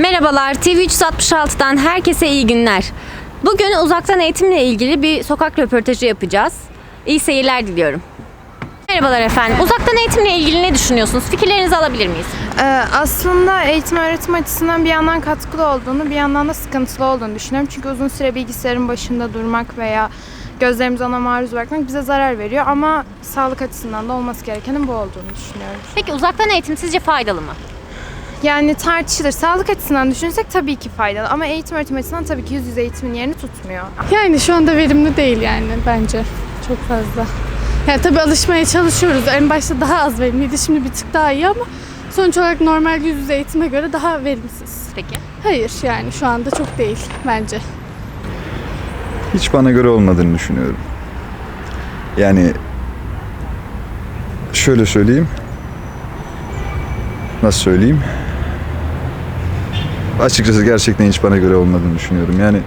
Merhabalar, TV 366'dan herkese iyi günler. Bugün uzaktan eğitimle ilgili bir sokak röportajı yapacağız. İyi seyirler diliyorum. Merhabalar efendim. Uzaktan eğitimle ilgili ne düşünüyorsunuz? Fikirlerinizi alabilir miyiz? Ee, aslında eğitim öğretim açısından bir yandan katkılı olduğunu bir yandan da sıkıntılı olduğunu düşünüyorum. Çünkü uzun süre bilgisayarın başında durmak veya gözlerimiz ona maruz bırakmak bize zarar veriyor. Ama sağlık açısından da olması gerekenin bu olduğunu düşünüyorum. Peki uzaktan eğitim sizce faydalı mı? Yani tartışılır. Sağlık açısından düşünürsek tabii ki faydalı. Ama eğitim öğretim açısından tabii ki yüz yüze eğitimin yerini tutmuyor. Yani şu anda verimli değil yani bence çok fazla. Yani tabii alışmaya çalışıyoruz. En başta daha az verimliydi. Şimdi bir tık daha iyi ama sonuç olarak normal yüz yüze eğitime göre daha verimsiz. Peki. Hayır yani şu anda çok değil bence. hiç bana göre olmadığını düşünüyorum. Yani şöyle söyleyeyim. Nasıl söyleyeyim? Açıkçası gerçekten hiç bana göre olmadığını düşünüyorum. Yani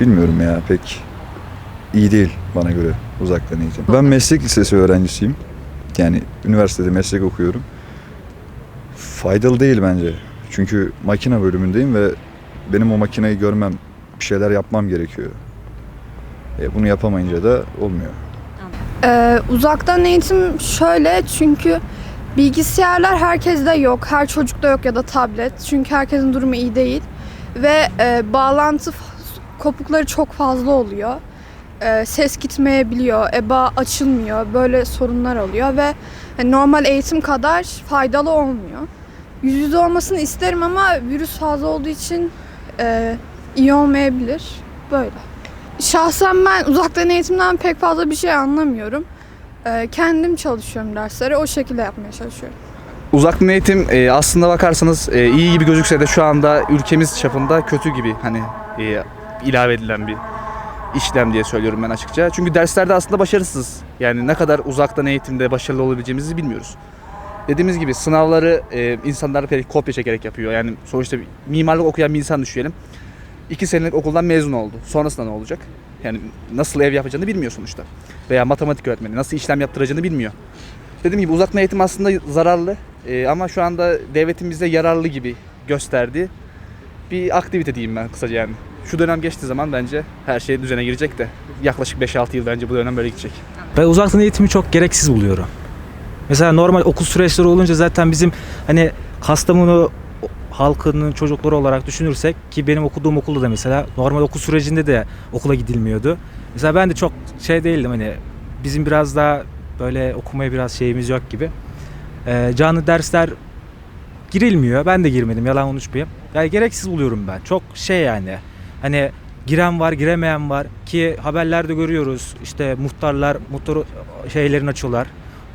bilmiyorum ya pek iyi değil bana göre uzaktan eğitim. Ben meslek lisesi öğrencisiyim. Yani üniversitede meslek okuyorum. Faydalı değil bence. Çünkü makine bölümündeyim ve benim o makineyi görmem, bir şeyler yapmam gerekiyor. E, bunu yapamayınca da olmuyor. Ee, uzaktan eğitim şöyle çünkü bilgisayarlar herkeste yok. Her çocukta yok ya da tablet. Çünkü herkesin durumu iyi değil. Ve e, bağlantı kopukları çok fazla oluyor. E, ses gitmeyebiliyor, EBA açılmıyor. Böyle sorunlar oluyor ve hani normal eğitim kadar faydalı olmuyor. Yüz yüze olmasını isterim ama virüs fazla olduğu için e, iyi olmayabilir. Böyle. Şahsen ben uzaktan eğitimden pek fazla bir şey anlamıyorum. Ee, kendim çalışıyorum dersleri. O şekilde yapmaya çalışıyorum. Uzaktan eğitim e, aslında bakarsanız e, iyi gibi gözükse de şu anda ülkemiz çapında kötü gibi hani e, ilave edilen bir işlem diye söylüyorum ben açıkça. Çünkü derslerde aslında başarısız. Yani ne kadar uzaktan eğitimde başarılı olabileceğimizi bilmiyoruz. Dediğimiz gibi sınavları e, insanlar pek kopya çekerek yapıyor. Yani sonuçta mimarlık okuyan bir insan düşünelim. İki senelik okuldan mezun oldu. Sonrasında ne olacak? Yani nasıl ev yapacağını bilmiyor sonuçta. Veya matematik öğretmeni nasıl işlem yaptıracağını bilmiyor. Dediğim gibi uzaktan eğitim aslında zararlı Ee, ama şu anda devletin bize yararlı gibi gösterdiği bir aktivite diyeyim ben kısaca yani. Şu dönem geçtiği zaman bence her şey düzene girecek de yaklaşık 5-6 yıl bence bu dönem böyle gidecek. Ben uzaktan eğitimi çok gereksiz buluyorum. Mesela normal okul süreçleri olunca zaten bizim hani Kastamonu halkının çocukları olarak düşünürsek ki benim okuduğum okulda da mesela normal okul sürecinde de okula gidilmiyordu. Mesela ben de çok şey değildim hani bizim biraz daha böyle okumaya biraz şeyimiz yok gibi. Ee, canlı dersler girilmiyor. Ben de girmedim yalan konuşmayayım. Yani gereksiz buluyorum ben. Çok şey yani. Hani giren var, giremeyen var ki haberlerde görüyoruz. İşte muhtarlar muhtar şeylerini açıyorlar.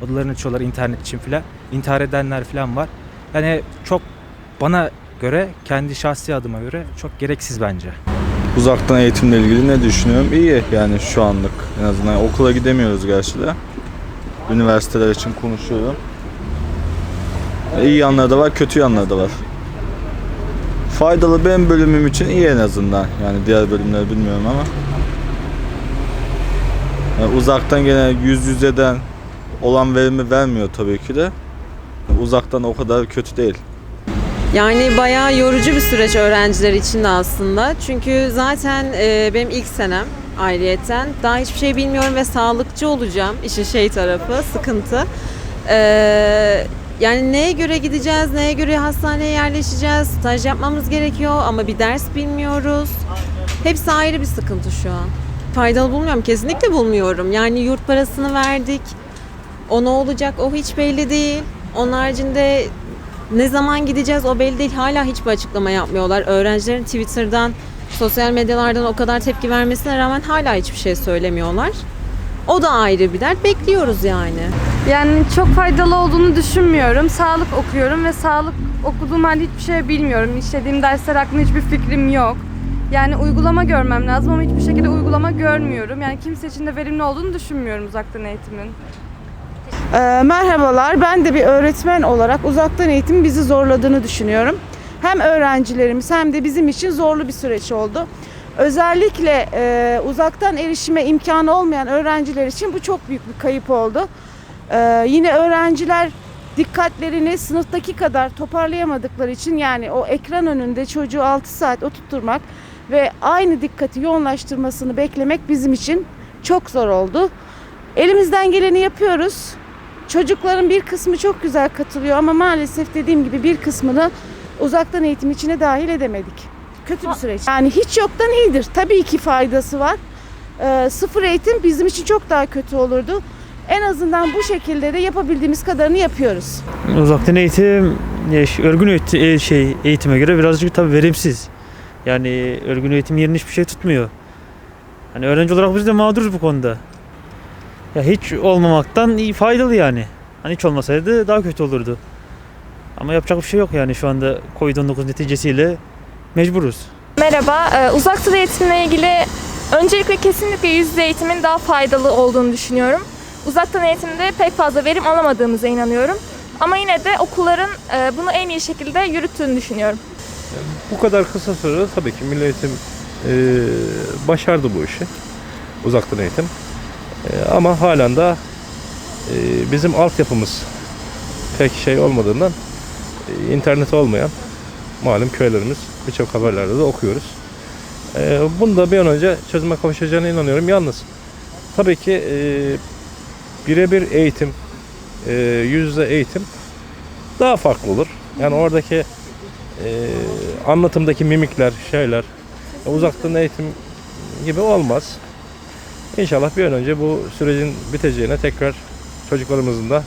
Odalarını açıyorlar internet için filan. İntihar edenler filan var. Yani çok bana göre kendi şahsi adıma göre çok gereksiz bence. Uzaktan eğitimle ilgili ne düşünüyorum? İyi yani şu anlık en azından okula gidemiyoruz gerçi de. Üniversiteler için konuşuyorum. İyi yanları da var, kötü yanları da var. Faydalı benim bölümüm için iyi en azından. Yani diğer bölümleri bilmiyorum ama. Yani uzaktan gene yüz yüzeden olan verimi vermiyor tabii ki de. Uzaktan o kadar kötü değil. Yani bayağı yorucu bir süreç öğrenciler için de aslında. Çünkü zaten e, benim ilk senem ayrıyeten. Daha hiçbir şey bilmiyorum ve sağlıkçı olacağım. İşin şey tarafı, sıkıntı. E, yani neye göre gideceğiz, neye göre hastaneye yerleşeceğiz, staj yapmamız gerekiyor ama bir ders bilmiyoruz. Hepsi ayrı bir sıkıntı şu an. Faydalı bulmuyorum, kesinlikle bulmuyorum. Yani yurt parasını verdik. O ne olacak o hiç belli değil. Onun haricinde ne zaman gideceğiz o belli değil. Hala hiçbir açıklama yapmıyorlar. Öğrencilerin Twitter'dan, sosyal medyalardan o kadar tepki vermesine rağmen hala hiçbir şey söylemiyorlar. O da ayrı bir dert. Bekliyoruz yani. Yani çok faydalı olduğunu düşünmüyorum. Sağlık okuyorum ve sağlık okuduğum halde hiçbir şey bilmiyorum. İşlediğim dersler hakkında hiçbir fikrim yok. Yani uygulama görmem lazım ama hiçbir şekilde uygulama görmüyorum. Yani kimse için de verimli olduğunu düşünmüyorum uzaktan eğitimin. Ee, merhabalar, ben de bir öğretmen olarak uzaktan eğitim bizi zorladığını düşünüyorum. Hem öğrencilerimiz hem de bizim için zorlu bir süreç oldu. Özellikle e, uzaktan erişime imkanı olmayan öğrenciler için bu çok büyük bir kayıp oldu. Ee, yine öğrenciler dikkatlerini sınıftaki kadar toparlayamadıkları için yani o ekran önünde çocuğu 6 saat oturtturmak ve aynı dikkati yoğunlaştırmasını beklemek bizim için çok zor oldu. Elimizden geleni yapıyoruz. Çocukların bir kısmı çok güzel katılıyor ama maalesef dediğim gibi bir kısmını uzaktan eğitim içine dahil edemedik. Kötü bir süreç. Yani hiç yoktan iyidir. Tabii ki faydası var. Ee, sıfır eğitim bizim için çok daha kötü olurdu. En azından bu şekilde de yapabildiğimiz kadarını yapıyoruz. Uzaktan eğitim e, örgün eğit- e, şey eğitime göre birazcık tabii verimsiz. Yani örgün eğitim yerini hiçbir şey tutmuyor. Hani öğrenci olarak biz de mağduruz bu konuda. Ya hiç olmamaktan iyi faydalı yani. Hani hiç olmasaydı daha kötü olurdu. Ama yapacak bir şey yok yani şu anda Covid-19 neticesiyle mecburuz. Merhaba, Ee, uzaktan eğitimle ilgili öncelikle kesinlikle yüz yüze eğitimin daha faydalı olduğunu düşünüyorum. Uzaktan eğitimde pek fazla verim alamadığımıza inanıyorum. Ama yine de okulların e, bunu en iyi şekilde yürüttüğünü düşünüyorum. Bu kadar kısa sürede tabii ki Milli Eğitim e, başardı bu işi. Uzaktan eğitim. E, ama halen de e, bizim altyapımız pek şey olmadığından e, internet olmayan malum köylerimiz birçok haberlerde de okuyoruz. E, bunu da bir an önce çözüme kavuşacağına inanıyorum. Yalnız tabii ki e, birebir eğitim, e, yüz yüze eğitim daha farklı olur. Yani oradaki e, anlatımdaki mimikler, şeyler uzaktan eğitim gibi olmaz. İnşallah bir an önce bu sürecin biteceğine tekrar çocuklarımızın da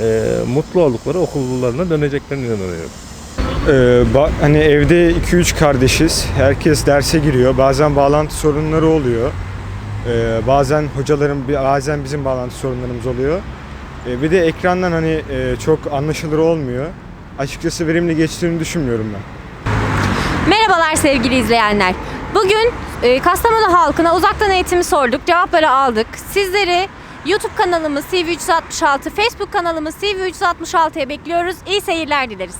e, mutlu oldukları okullarına döneceklerine inanıyorum. Ee, ba- hani evde 2-3 kardeşiz. Herkes derse giriyor. Bazen bağlantı sorunları oluyor. Ee, bazen hocaların, bazen bizim bağlantı sorunlarımız oluyor. Ee, bir de ekrandan hani e, çok anlaşılır olmuyor. Açıkçası verimli geçtiğini düşünmüyorum ben. Merhabalar sevgili izleyenler. Bugün Kastamonu halkına uzaktan eğitimi sorduk, cevapları aldık. Sizleri YouTube kanalımız CV366, Facebook kanalımız CV366'ya bekliyoruz. İyi seyirler dileriz.